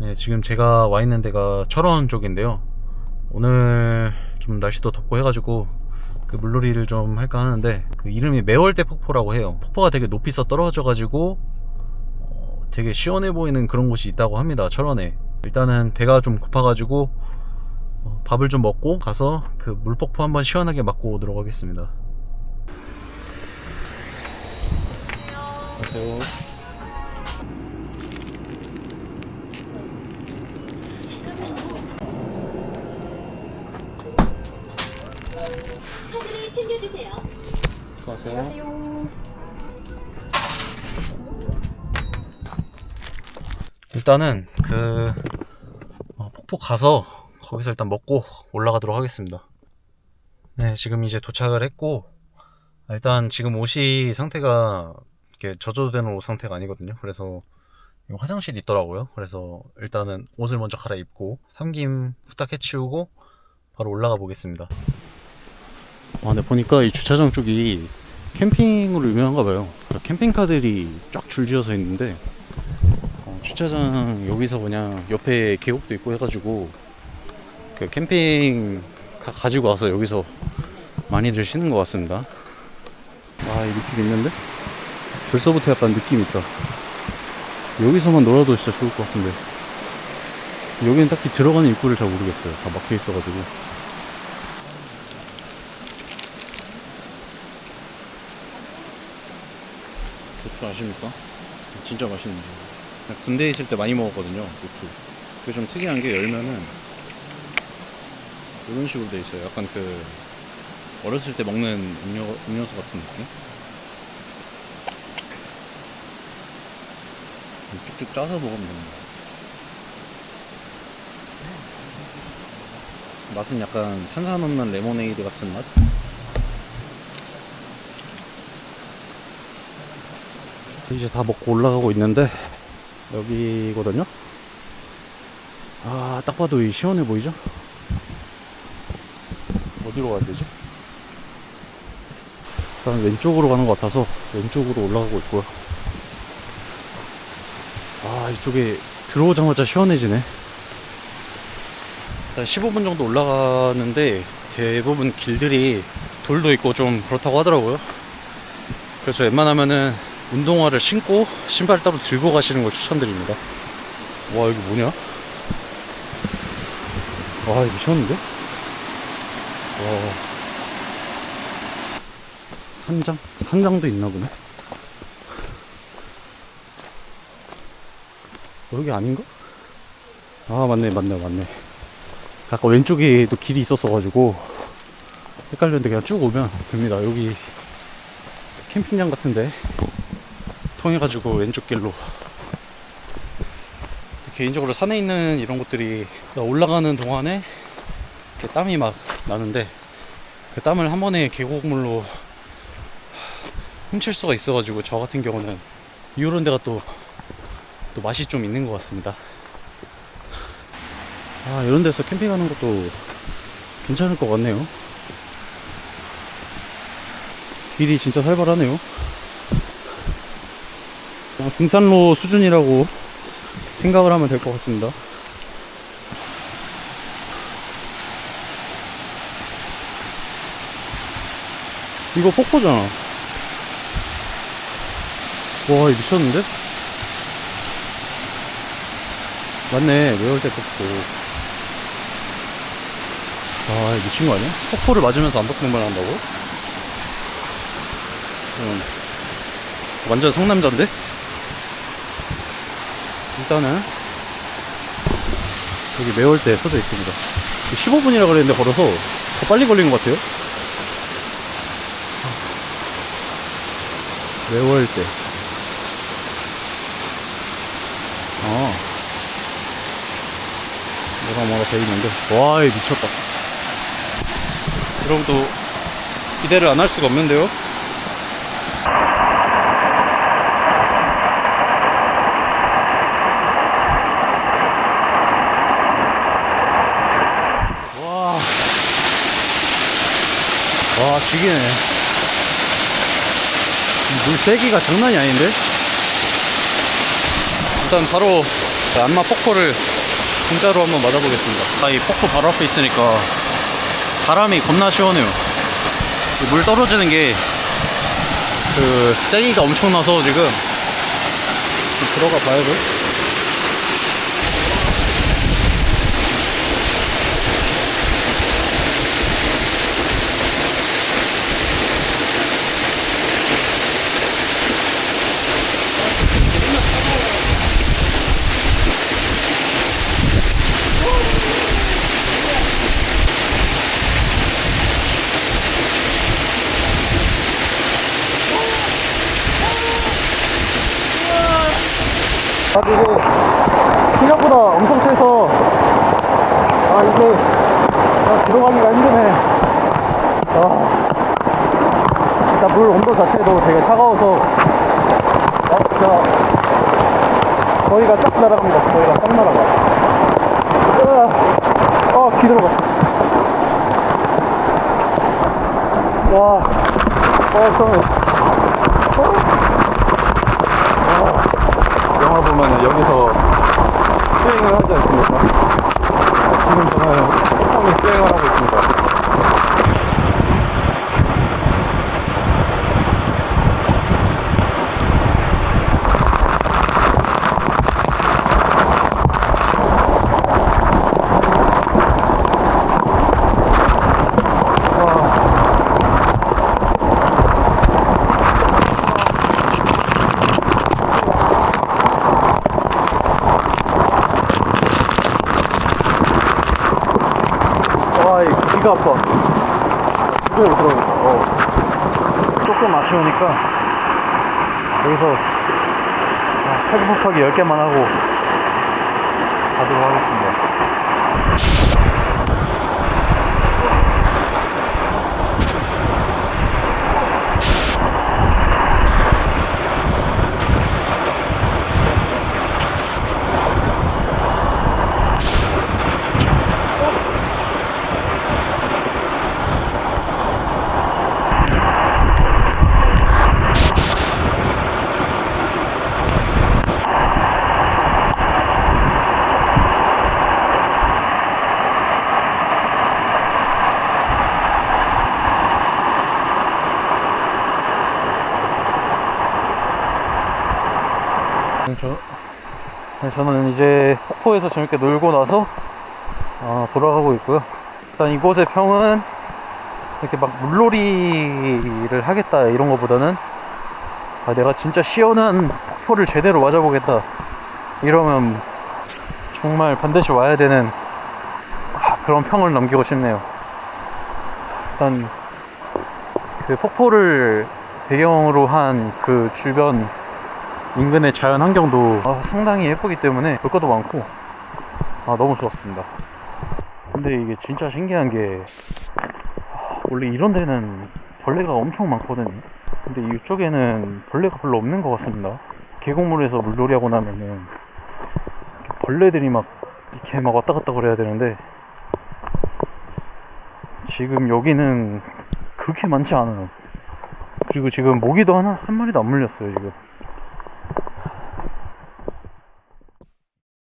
네, 지금 제가 와 있는 데가 철원 쪽인데요. 오늘 좀 날씨도 덥고 해가지고 그 물놀이를 좀 할까 하는데 그 이름이 매월대 폭포라고 해요. 폭포가 되게 높이서 떨어져가지고 어, 되게 시원해 보이는 그런 곳이 있다고 합니다. 철원에. 일단은 배가 좀 고파가지고 어, 밥을 좀 먹고 가서 그 물폭포 한번 시원하게 맞고 오도록 하겠습니다. 안녕하세요. 카드를 챙겨주세요. 안녕하세요. 일단은 그 어, 폭포 가서 거기서 일단 먹고 올라가도록 하겠습니다. 네, 지금 이제 도착을 했고 일단 지금 옷이 상태가 이렇게 젖어도 되는 옷 상태가 아니거든요. 그래서 화장실이 있더라고요. 그래서 일단은 옷을 먼저 갈아입고 삼김 후딱 해치우고 바로 올라가 보겠습니다. 아, 근데 보니까 이 주차장 쪽이 캠핑으로 유명한가 봐요. 캠핑카들이 쫙 줄지어서 있는데 어, 주차장 여기서 그냥 옆에 계곡도 있고 해가지고 그 캠핑 가, 가지고 와서 여기서 많이들 쉬는 것 같습니다. 아, 이 느낌 있는데? 벌써부터 약간 느낌 있다. 여기서만 놀아도 진짜 좋을 것 같은데. 여기는 딱히 들어가는 입구를 잘 모르겠어요. 다 막혀 있어가지고. 고추 아십니까? 진짜 맛있는데. 군대에 있을 때 많이 먹었거든요, 고추. 그게 좀 특이한 게 열면은 이런 식으로 돼 있어요. 약간 그 어렸을 때 먹는 음료, 음료수 같은 느낌? 쭉쭉 짜서 먹으면 됩니다. 맛은 약간 탄산 없는 레모네이드 같은 맛? 이제 다 먹고 올라가고 있는데 여기거든요. 아, 딱 봐도 이 시원해 보이죠? 어디로 가야 되지? 일단 왼쪽으로 가는 것 같아서 왼쪽으로 올라가고 있고요. 아, 이쪽에 들어오자마자 시원해지네. 일단 15분 정도 올라가는데 대부분 길들이 돌도 있고 좀 그렇다고 하더라고요. 그래서 웬만하면은 운동화를 신고 신발 따로 들고 가시는 걸 추천드립니다. 와 여기 뭐냐? 와 미쳤는데? 와 산장? 산장도 있나 보네. 여기 아닌가? 아 맞네 맞네 맞네. 아까 왼쪽에도 길이 있었어가지고 헷갈렸는데 그냥 쭉 오면 됩니다. 여기 캠핑장 같은데 통해가지고 왼쪽 길로 개인적으로 산에 있는 이런 곳들이 올라가는 동안에 땀이 막 나는데 그 땀을 한 번에 계곡물로 훔칠 수가 있어가지고 저 같은 경우는 이런 데가 또, 또 맛이 좀 있는 것 같습니다. 아, 이런 데서 캠핑하는 것도 괜찮을 것 같네요. 길이 진짜 살벌하네요. 등산로 수준이라고 생각을 하면 될 것 같습니다. 이거 폭포잖아. 와, 이거 미쳤는데? 맞네, 매월대 폭포. 아, 미친 거 아니야? 폭포를 맞으면서 암벽등반을 한다고? 음, 완전 상남자인데? 일단은 여기 매월대 써져 있습니다. 15분이라 그랬는데 걸어서 더 빨리 걸린 것 같아요. 매월대 아. 뭐가 뭐가 돼 있는데. 와 미쳤다. 여러분도 기대를 안 할 수가 없는데요 와. 와, 죽이네. 물 세기가 장난이 아닌데? 일단 바로 자, 안마 폭포를 진짜로 한번 맞아보겠습니다. 아, 이 폭포 바로 앞에 있으니까 바람이 겁나 시원해요. 이물 떨어지는 게 그 세기가 엄청나서 지금 좀 들어가 봐야 돼. 아, 이게 생각보다 엄청 세서 아 이게 아, 들어가기가 힘드네. 아, 일단 물 온도 자체도 되게 차가워서 아 진짜 거의가 쫙 날아갑니다. 거의가 쫙 날아가. 아, 아, 귀 들어가. 와, 어, 처음에. 영화 보면 여기서 수행을 하지 않습니까? 지금 저는 폭풍이 수행을 하고 있습니다. 와, 이 귀가 아파. 못 들어가겠다. 어. 조금 아쉬우니까, 여기서, 아, 팔굽혀펴기 10개만 하고, 가도록 하겠습니다. 저, 네, 저는 이제 폭포에서 재밌게 놀고 나서 어, 돌아가고 있고요. 일단 이곳의 평은 이렇게 막 물놀이를 하겠다 이런 거보다는 아, 내가 진짜 시원한 폭포를 제대로 맞아보겠다 이러면 정말 반드시 와야 되는 아, 그런 평을 남기고 싶네요. 일단 그 폭포를 배경으로 한 그 주변 인근의 자연 환경도 아, 상당히 예쁘기 때문에 볼 것도 많고 아, 너무 좋았습니다. 근데 이게 진짜 신기한 게 아, 원래 이런 데는 벌레가 엄청 많거든요. 근데 이쪽에는 벌레가 별로 없는 것 같습니다. 계곡물에서 물놀이 하고 나면은 벌레들이 막 이렇게 막 왔다 갔다 그래야 되는데 지금 여기는 그렇게 많지 않아요. 그리고 지금 모기도 하나 한 마리도 안 물렸어요 지금.